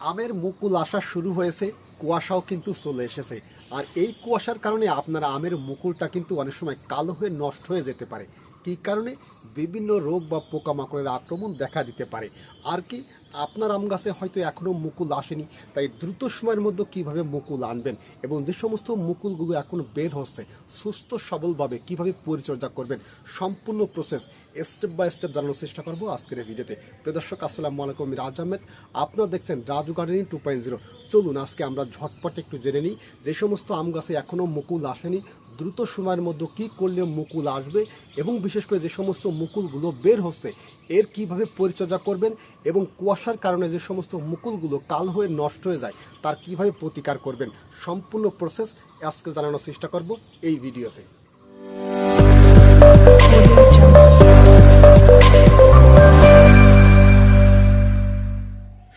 আমের মুকুল আসা শুরু হয়েছে, কুয়াশাও কিন্তু চলে এসেছে। আর এই কুয়াশার কারণে আপনারা আমের মুকুলটা কিন্তু অনেক সময় কালো হয়ে নষ্ট হয়ে যেতে পারে। কী কারণে বিভিন্ন রোগ বা পোকামাকড়ের আক্রমণ দেখা দিতে পারে? আর কি আপনার আম গাছে হয়তো এখনও মুকুল আসেনি, তাই দ্রুত সময়ের মধ্যে কীভাবে মুকুল আনবেন এবং যে সমস্ত মুকুলগুলো এখন বের হচ্ছে, সুস্থ সবলভাবে কীভাবে পরিচর্যা করবেন, সম্পূর্ণ প্রসেস স্টেপ বাই স্টেপ জানানোর চেষ্টা করব আজকের এই ভিডিওতে প্রিয় দর্শক, আসসালামু আলাইকুম, রাজ আহমেদ। আপনারা দেখছেন Raju gardening two point zero চলুন, আজকে আমরা ঝটপট একটু জেনে নিই, যে সমস্ত আম গাছে এখনও মুকুল আসেনি দ্রুত সময়ের মধ্যে কী করলে মুকুল আসবে এবং বিশেষ করে যে সমস্ত মুকুলগুলো বের হচ্ছে, এর কীভাবে পরিচর্যা করবেন এবং কুয়াশার কারণে যে সমস্ত মুকুলগুলো কাল হয়ে নষ্ট হয়ে যায়, তার কীভাবে প্রতিকার করবেন, সম্পূর্ণ প্রসেস আজকে জানানোর চেষ্টা করব এই ভিডিওতে।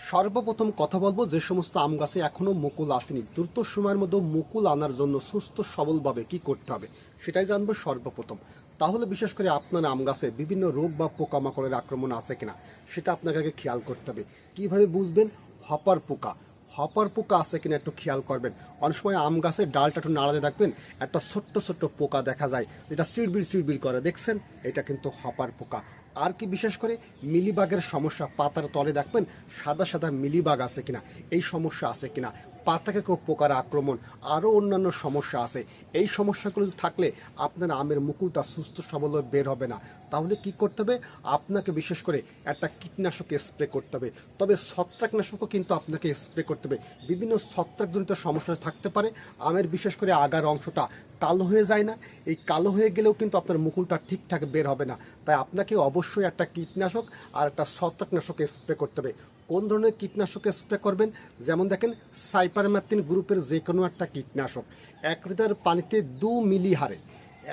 সর্বপ্রথম কথা বলব, যে সমস্ত আম গাছে এখনও মুকুল আসেনি। দ্রুত সময়ের মধ্যে মুকুল আনার জন্য সুস্থ, সবলভাবে কি করতে হবে, সেটাই জানব সর্বপ্রথম। তাহলে বিশেষ করে আপনার আম গাছে বিভিন্ন রোগ বা পোকামাকড়ের আক্রমণ আছে কিনা, সেটা আপনাকে আগে খেয়াল করতে হবে। কীভাবে বুঝবেন? হপার পোকা। হপার পোকা আছে কিনা একটু খেয়াল করবেন। অনেক সময় আম গাছের ডালটা একটু নাড়াতে দেখবেন, একটা ছোট্ট ছোট্ট পোকা দেখা যায়, যেটা সিড়বিড় সিড়বিড় করে, দেখছেন? এটা কিন্তু হপার পোকা। আর কি বিশেষ করে মিলিবাগের সমস্যা পাতার তলে দেখবেন সাদা সাদা মিলিবাগ আছে কিনা, এই সমস্যা আছে কিনা পাতাকে কেউ পোকার আক্রমণ, আরও অন্যান্য সমস্যা আছে। এই সমস্যাগুলো থাকলে আপনার আমের মুকুলটা সুস্থ, সবল বের হবে না। তাহলে কি করতে হবে? আপনাকে বিশেষ করে একটা কীটনাশক স্প্রে করতে হবে। তবে ছত্রাকনাশকও কিন্তু আপনাকে স্প্রে করতে হবে। বিভিন্ন ছত্রাকজনিত সমস্যা থাকতে পারে। আমের বিশেষ করে আগার অংশটা কালো হয়ে যায় না। এই কালো হয়ে গেলেও কিন্তু আপনার মুকুলটা ঠিকঠাক বের হবে না। তাই আপনাকে অবশ্যই একটা কীটনাশক আর একটা ছত্রাকনাশক স্প্রে করতে হবে। কোন ধরনের কীটনাশক স্প্রে করবেন? যেমন দেখেন, সাইপারম্যাথিন গ্রুপের যে কোনো একটা কীটনাশক। এক লিটার পানিতে দু মিলি হারে।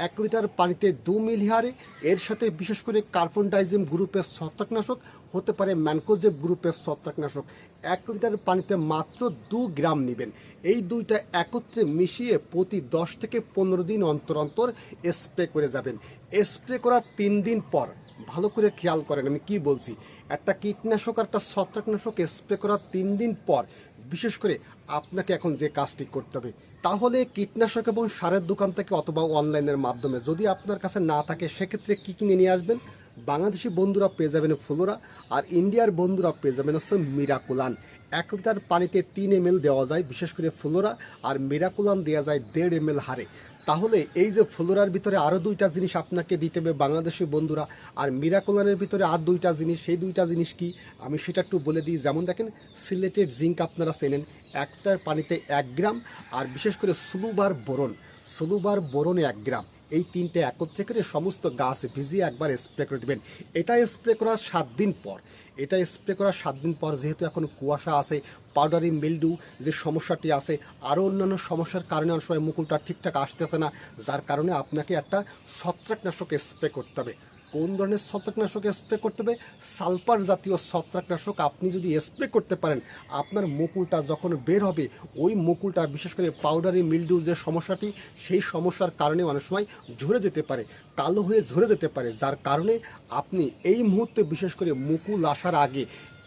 এক লিটার পানিতে দু মিলি হারে এর সাথে বিশেষ করে কার্বন ডাইজিম গ্রুপের ছত্রাকনাশক, হতে পারে ম্যানকোজেব গ্রুপের ছত্রাকনাশক। এক লিটার পানিতে মাত্র দু গ্রাম নেবেন। এই দুইটা একত্রে মিশিয়ে প্রতি দশ থেকে পনেরো দিন অন্তর অন্তর স্প্রে করে যাবেন। স্প্রে করার তিন দিন পর। ভালো করে খেয়াল করেন, আমি কি বলছি? একটা কীটনাশক আর একটা ছত্রাকনাশক স্প্রে করার তিন দিন পর। বিশেষ করে আপনাকে এখন যে কাজটি করতে হবে, তাহলে কীটনাশক এবং সারের দোকান থেকে অথবা অনলাইনের মাধ্যমে যদি আপনার কাছে না থাকে, সেক্ষেত্রে কী কিনে নিয়ে আসবেন? বাংলাদেশি বন্ধুরা পেয়ে যাবেন ফ্লোরা আর ইন্ডিয়ার বন্ধুরা পেয়ে যাবেন হচ্ছে মিরাকুলান। এক লিটার পানিতে তিন এম দেওয়া যায়, বিশেষ করে ফ্লোরা আর মিরাকুলান দেওয়া যায় দেড় এম হারে। তাহলে এই যে ফ্লোরার ভিতরে আরও দুইটা জিনিস আপনাকে দিতে হবে বাংলাদেশি বন্ধুরা, আর মিরাকুলানের ভিতরে আর দুইটা জিনিস, সেই দুইটা জিনিস কি? আমি সেটা একটু বলে দিই। যেমন দেখেন, সিলেটেড জিঙ্ক আপনারা চেনেন একটার পানিতে এক গ্রাম, আর বিশেষ করে সুলুবার বোরন। সুলুবার বোরন এক গ্রাম। এই তিনটে একত্রে করে সমস্ত গাছ ভিজিয়ে একবার স্প্রে করে দেবেন। এটা স্প্রে করার সাত দিন পর। এটা স্প্রে করার সাত দিন পর যেহেতু এখন কুয়াশা আছে পাউডারি মিল্ডু যে সমস্যাটি আছে, আরও অন্যান্য সমস্যার কারণে অনেক সময় মুকুলটা ঠিকঠাক আসতেছে না, যার কারণে আপনাকে একটা ছত্রাকনাশক স্প্রে করতে হবে। কোন ধরনের ছত্রাকনাশক স্প্রে করতে হবে? সালফার জাতীয় ছত্রাকনাশক আপনি যদি স্প্রে করতে পারেন, আপনার মুকুলটা যখন বের হবে, ওই মুকুলটা, বিশেষ করে পাউডারি মিল্ডিউ যে সমস্যাটি, সেই সমস্যার কারণে অনেক সময় ঝরে যেতে পারে, কালো হয়ে ঝরে যেতে পারে। যার কারণে আপনি এই মুহূর্তে বিশেষ করে মুকুল আসার আগে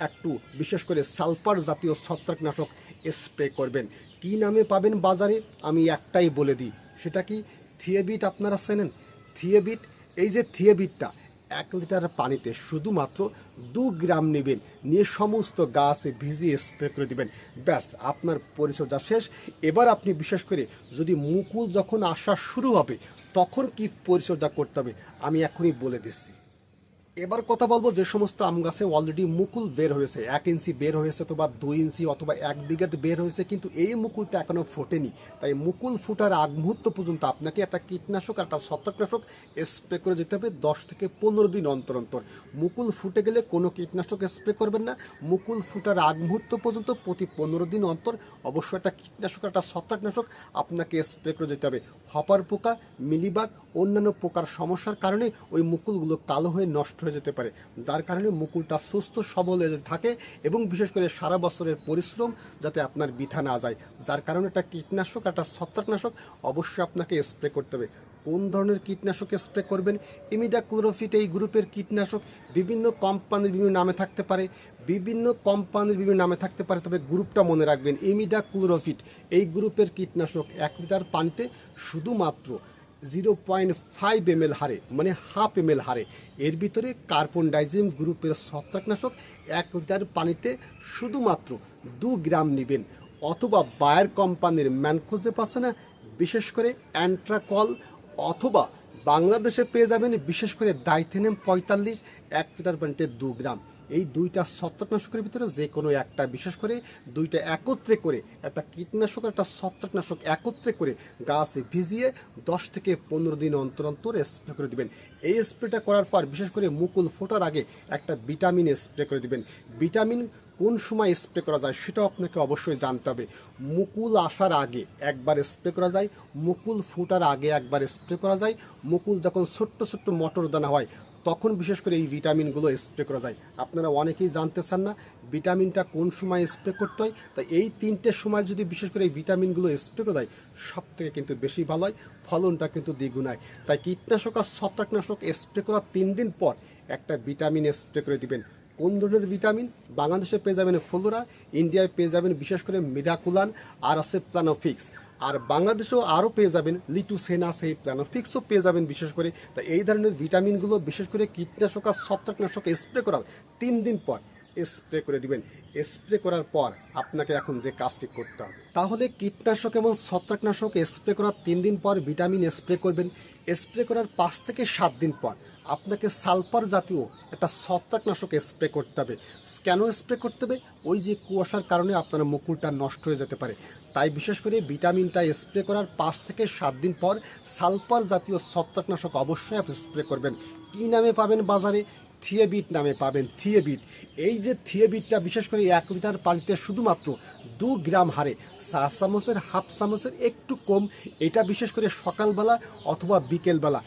একটু বিশেষ করে সালফার জাতীয় ছত্রাকনাশক স্প্রে করবেন। কি নামে পাবেন বাজারে? আমি একটাই বলে দিই। সেটা কি? থিয়েবিট আপনারা চেনেন? থিয়েবিট এই যে থিয়েবিটটা, এক লিটার পানিতে শুধুমাত্র দু গ্রাম নেবেন, নিয়ে সমস্ত গাছ ভিজিয়ে স্প্রে করে দেবেন। ব্যাস, আপনার পরিচর্যা শেষ। এবার আপনি বিশেষ করে যদি মুকুল যখন আসা শুরু হবে, তখন কি পরিচর্যা করতে হবে? আমি এখনই বলে দিচ্ছি। এবার কথা বলব যে সমস্ত আম গাছে অলরেডি মুকুল বের হয়েছে। এক ইঞ্চি বের হয়েছে অথবা দুই ইঞ্চি অথবা এক বিঘাতে বের হয়েছে, কিন্তু এই মুকুলটা এখনও ফোটেনি। তাই মুকুল ফুটার আগ মুহূর্ত পর্যন্ত আপনাকে একটা কীটনাশক একটা ছত্রাকনাশক স্প্রে করে যেতে হবে দশ থেকে পনেরো দিন অন্তর অন্তর। মুকুল ফুটে গেলে কোনো কীটনাশক স্প্রে করবেন না। মুকুল ফুটার আগ মুহূর্ত পর্যন্ত প্রতি পনেরো দিন অন্তর অবশ্যই একটা কীটনাশক একটা ছত্রাকনাশক আপনাকে স্প্রে করে যেতে হবে। হপার পোকা, মিলিবাগ, অন্যান্য পোকার সমস্যার কারণে ওই মুকুলগুলো কালো হয়ে নষ্ট হয়ে যেতে পারে, যার কারণে মুকুলটা সুস্থ, সবল হয়ে থাকে এবং বিশেষ করে সারা বছরের পরিশ্রম যাতে আপনার বৃথা না যায়। যার কারণে একটা কীটনাশক, একটা ছত্রাকনাশক অবশ্যই আপনাকে স্প্রে করতে হবে। কোন ধরনের কীটনাশক স্প্রে করবেন? ইমিডা ক্লোরোফিট এই গ্রুপের কীটনাশক বিভিন্ন কোম্পানির বিভিন্ন নামে থাকতে পারে। বিভিন্ন কোম্পানির বিভিন্ন নামে থাকতে পারে, তবে গ্রুপটা মনে রাখবেন ইমিডা ক্লোরোফিট এই গ্রুপের কীটনাশক এক লিটার পানিতে শুধুমাত্র জিরো পয়েন্ট ফাইভ এম হারে মানে হাফ এম হারে। এর ভিতরে কার্বন ডাইজিম গ্রুপের ছত্রাকনাশক এক লিটার পানিতে শুধুমাত্র দু গ্রাম নেবেন, অথবা বায়ার কোম্পানির ম্যানকোজে পাচ্ছে না বিশেষ করে অ্যান্ট্রাকল, অথবা বাংলাদেশে পেয়ে যাবেন বিশেষ করে দাইথেনেম পঁয়তাল্লিশ এক লিটার দু গ্রাম। এই দুইটা ছত্রাকনাশকের ভিতরে যে কোনো একটা, বিশেষ করে দুইটা একত্রে করে, একটা কীটনাশক একটা ছত্রাকনাশক একত্রে করে গাছে ভিজিয়ে দশ থেকে পনেরো দিন অন্তর অন্তর স্প্রে করে দিবেন। এই স্প্রেটা করার পর বিশেষ করে মুকুল ফোটার আগে একটা ভিটামিন স্প্রে করে দিবেন। ভিটামিন কোন সময় স্প্রে করা যায় সেটাও আপনাকে অবশ্যই জানতে হবে। মুকুল আসার আগে একবার স্প্রে করা যায়, মুকুল ফুটার আগে একবার স্প্রে করা যায়, মুকুল যখন ছোট্ট ছোট্ট মটর দানা হয়, তখন বিশেষ করে এই ভিটামিনগুলো স্প্রে করা যায়। আপনারা অনেকেই জানতে চান না ভিটামিনটা কোন সময় স্প্রে করতে হয়, তাই এই তিনটে সময় যদি বিশেষ করে এই ভিটামিনগুলো স্প্রে করা যায় সব থেকে কিন্তু বেশি ভালো হয়, ফলনটা কিন্তু দ্বিগুণ হয়। তাই কীটনাশক আর ছত্রাকনাশক স্প্রে করার তিন দিন পর একটা ভিটামিন স্প্রে করে দিবেন। কোন ধরনের ভিটামিন বাংলাদেশে পেয়ে যাবেন ফ্লোরা ইন্ডিয়ায় পেয়ে যাবেন বিশেষ করে মিরাকুলান আর আছে প্লানোফিক্স। আর বাংলাদেশেও আরও পেয়ে যাবেন লিটুসেনা সেই প্ল্যানোফিক্সও পেয়ে যাবেন বিশেষ করে। তা এই ধরনের ভিটামিনগুলো বিশেষ করে কীটনাশক আর ছত্রাকনাশক স্প্রে করা তিন দিন পর স্প্রে করে দিবেন। স্প্রে করার পর আপনাকে এখন যে কাজটি করতে হবে, তাহলে কীটনাশক এবং ছত্রাকনাশক স্প্রে করার তিন দিন পর ভিটামিন স্প্রে করবেন। স্প্রে করার পাঁচ থেকে সাত দিন পর আপনাকে সালফার জাতীয় একটা ছত্রাকনাশক স্প্রে করতে হবে। কেন স্প্রে করতে হবে? ওই যে কুয়াশার কারণে আপনার মুকুলটা নষ্ট হয়ে যেতে পারে। তাই বিশেষ করে ভিটামিনটা স্প্রে করার পাঁচ থেকে সাত দিন পর সালফার জাতীয় ছত্রাকনাশক অবশ্যই আপনি স্প্রে করবেন। কী নামে পাবেন বাজারে? থিয়েবিট নামে পাবেন। থিয়েবিট। এই যে থিয়েবিটটা বিশেষ করে এক লিটার পানিতে শুধুমাত্র দু গ্রাম হারে, চা চামচের, হাফ চামচের একটু কম, এটা বিশেষ করে সকালবেলা অথবা বিকেলবেলা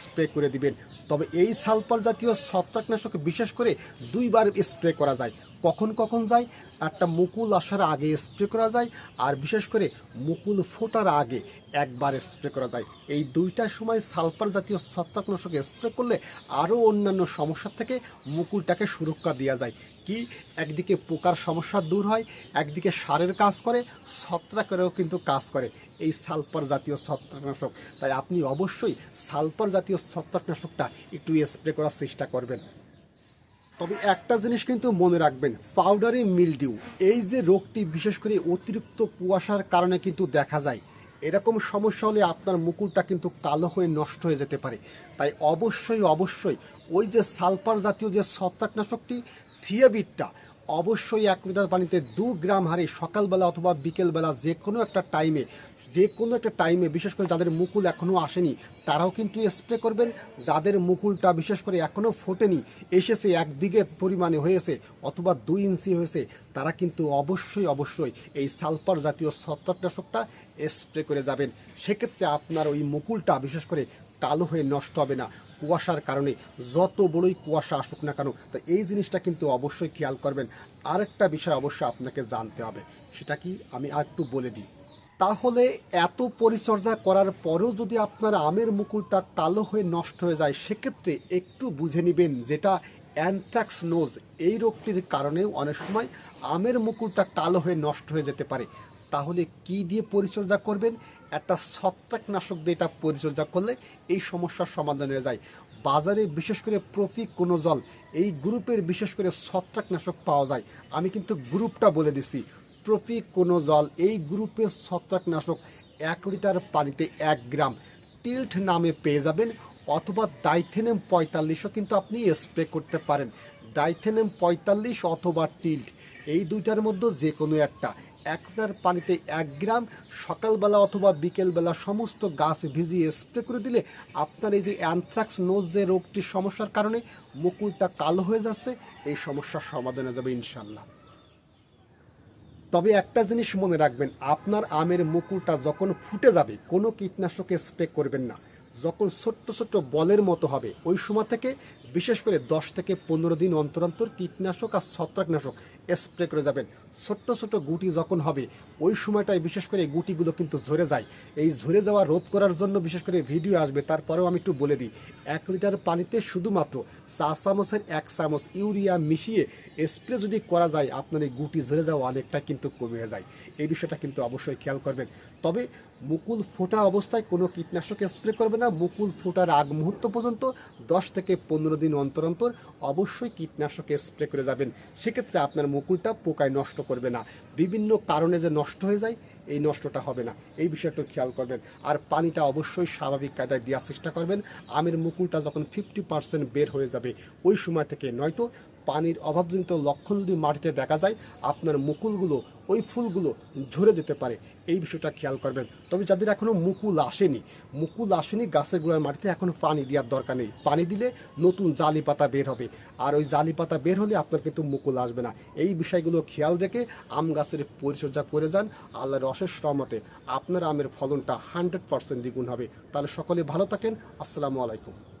স্প্রে করে দিবেন। তবে এই সালফার জাতীয় ছত্রাকনাশক বিশেষ করে দুইবার স্প্রে করা যায়। কখন কখন যায়? একটা মুকুল আসার আগে স্প্রে করা যায়, আর বিশেষ করে মুকুল ফোটার আগে একবার স্প্রে করা যায়। এই দুইটা সময় সালফার জাতীয় ছত্রাকনাশক স্প্রে করলে আরও অন্যান্য সমস্যার থেকে মুকুলটাকে সুরক্ষা দেওয়া যায়। কি? একদিকে পোকার সমস্যা দূর হয়, একদিকে সারের কাজ করে ছত্রাকেরও কিন্তু কাজ করে। এই সালফার জাতীয় ছত্রাকনাশক। তাই আপনি অবশ্যই সালফার জাতীয় ছত্রাকনাশকটা একটু স্প্রে করার চেষ্টা করবেন। তবে একটা জিনিস কিন্তু মনে রাখবেন পাউডারি মিলডিউ এই যে রোগটি বিশেষ করে অতিরিক্ত কুয়াশার কারণে কিন্তু দেখা যায়। এরকম সমস্যা হলে আপনার মুকুলটা কিন্তু কালো হয়ে নষ্ট হয়ে যেতে পারে। তাই অবশ্যই অবশ্যই ওই যে সালফার জাতীয় যে ছত্রাকনাশকটি থিয়াবিটটা অবশ্যই এক লিটার পানিতে দু গ্রাম হারে সকালবেলা অথবা বিকেলবেলা যে কোনো একটা টাইমে যে কোনো একটা টাইমে বিশেষ করে যাদের মুকুল এখনও আসেনি, তারাও কিন্তু স্প্রে করবেন। যাদের মুকুলটা বিশেষ করে এখনও ফোটেনি, এসেছে, এক বিঘে পরিমাণে হয়েছে অথবা দুই ইঞ্চি হয়েছে, তারা কিন্তু অবশ্যই অবশ্যই এই সালফার জাতীয় ছত্রাকনাশকটা স্প্রে করে যাবেন। সেক্ষেত্রে আপনার ওই মুকুলটা বিশেষ করে কালো হয়ে নষ্ট হবে না। কুয়াশার কারণে। যত বড়ই কুয়াশা আসুক না কেন, তা এই জিনিসটা কিন্তু অবশ্যই খেয়াল করবেন। আরেকটা বিষয় অবশ্যই আপনাকে জানতে হবে, সেটা কি আমি আর একটু বলে দিই। তাহলে এত পরিচর্যা করার পরেও যদি আপনার আমের মুকুলটা কালো হয়ে নষ্ট হয়ে যায়, সেক্ষেত্রে একটু বুঝে নেবেন যেটা অ্যানথ্রাক্স নোজ। এই রোগটির কারণেও অনেক সময় আমের মুকুলটা কালো হয়ে নষ্ট হয়ে যেতে পারে। তাহলে কি দিয়ে পরিচর্যা করবেন? একটা ছত্রাকনাশক দিয়ে এটা পরিচর্যা করলে এই সমস্যার সমাধান হয়ে যায়। বাজারে বিশেষ করে প্রফি কোনো জল এই গ্রুপের বিশেষ করে ছত্রাকনাশক পাওয়া যায়। আমি কিন্তু গ্রুপটা বলে দিছি প্রফি কোনো জল এই গ্রুপের ছত্রাকনাশক এক লিটার পানিতে এক গ্রাম। টিল্ট নামে পেয়ে যাবেন অথবা ডাইথেনেম পঁয়তাল্লিশও কিন্তু আপনি স্প্রে করতে পারেন। ডাইথেনেম পঁয়তাল্লিশ অথবা টিল্ট, এই দুইটার মধ্যে যে কোনো একটা। এক লিটার পানিতে এক গ্রাম, সকালবেলা অথবা বিকেলবেলা সমস্ত গাছ ভিজিয়ে স্প্রে করে দিলে আপনার এই যে অ্যানথ্রাক্স নোজ যে রোগটির সমস্যার কারণে মুকুলটা কালো হয়ে যাচ্ছে, এই সমস্যার সমাধান যাবে ইনশাল্লাহ তবে একটা জিনিস মনে রাখবেন, আপনার আমের মুকুলটা যখন ফুটে যাবে, কোনো কীটনাশকে স্প্রে করবেন না। যখন ছোট্ট ছোট্ট বলের মতো হবে, ওই সময় থেকে বিশেষ করে দশ থেকে পনেরো দিন অন্তর অন্তর কীটনাশক আর ছত্রাকনাশক স্প্রে করে যাবেন। ছোট্ট ছোট গুটি যখন হবে, ওই সময়টায় বিশেষ করে গুটিগুলো কিন্তু ঝরে যায়। এই ঝরে যাওয়া রোধ করার জন্য বিশেষ করে ভিডিও আসবে, তারপরেও আমি একটু বলে দিই। এক লিটার পানিতে শুধুমাত্র চা চামচের এক চামচ ইউরিয়া মিশিয়ে স্প্রে যদি করা যায়, আপনার এই গুটি ঝরে যাওয়া অনেকটা কিন্তু কমে যায়। এই বিষয়টা কিন্তু অবশ্যই খেয়াল করবেন। তবে মুকুল ফোটা অবস্থায় কোনো কীটনাশক স্প্রে করবে না। মুকুল ফোটার আগ মুহূর্ত পর্যন্ত দশ থেকে পনেরো দিন অন্তর অন্তর অবশ্যই কীটনাশক স্প্রে করে যাবেন। সেক্ষেত্রে আপনার মুকুলটা পোকায় নষ্ট করবে না। বিভিন্ন কারণে যে নষ্ট হয়ে যায়, এই নষ্টটা হবে না। এই বিষয়টা খেয়াল করবেন। আর পানিটা অবশ্যই স্বাভাবিক কায়দায় দেওয়ার চেষ্টা করবেন। আমের মুকুলটা যখন ফিফটি পার্সেন্ট বের হয়ে যাবে, ওই সময় থেকে নয়তো পানির অভাবজনিত লক্ষণ যদি মাটিতে দেখা যায়, আপনার মুকুলগুলো, ওই ফুলগুলো ঝরে যেতে পারে। এই বিষয়টা খেয়াল করবেন। তবে যাদের এখনও মুকুল আসেনি মুকুল আসেনি, গাছের গোড়ার মাটিতে এখনও পানি দেওয়ার দরকার নেই। পানি দিলে নতুন জালি পাতা বের হবে। আর ওই জালি পাতা বের হলে আপনার কিন্তু মুকুল আসবে না। এই বিষয়গুলো খেয়াল রেখে আম গাছের পরিচর্যা করে যান। আল্লাহর অশেষ রহমতে আপনার আমের ফলনটা হান্ড্রেড পার্সেন্ট দ্বিগুণ হবে। তাহলে সকলে ভালো থাকেন। আসসালামু আলাইকুম।